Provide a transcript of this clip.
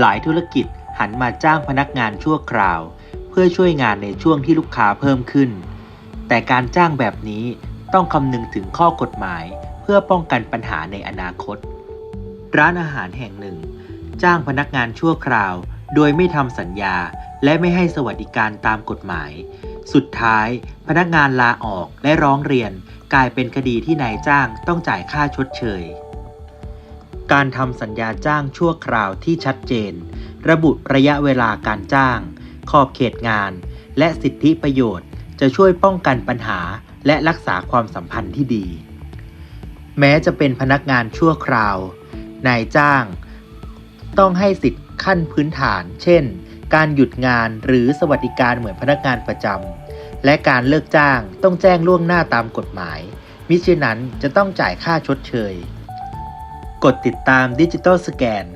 หลายธุรกิจหันมาจ้างพนักงานชั่วคราว เพื่อช่วยงานในช่วงที่ลูกค้าเพิ่มขึ้น แต่การจ้างแบบนี้ต้องคำนึงถึงข้อกฎหมาย เพื่อป้องกันปัญหาในอนาคต ร้านอาหารแห่งหนึ่ง จ้างพนักงานชั่วคราว โดยไม่ทำสัญญา และไม่ให้สวัสดิการตามกฎหมาย สุดท้าย พนักงานลาออกและร้องเรียน กลายเป็นคดีที่นายจ้างต้องจ่ายค่าชดเชย การทำสัญญาจ้างชั่วคราวที่ชัดเจน ระบุระยะเวลาการจ้าง ขอบเขตงาน และสิทธิประโยชน์ จะช่วยป้องกันปัญหาและรักษาความสัมพันธ์ที่ดี แม้จะเป็นพนักงานชั่วคราวนายจ้าง ต้องให้สิทธิขั้นพื้นฐาน เช่น การหยุดงานหรือสวัสดิการเหมือนพนักงานประจำและการเลิกจ้างต้องแจ้งล่วงหน้าตามกฎหมาย มิฉะนั้นจะต้องจ่ายค่าชดเชย กดติดตามดิจิ t a ลสแกน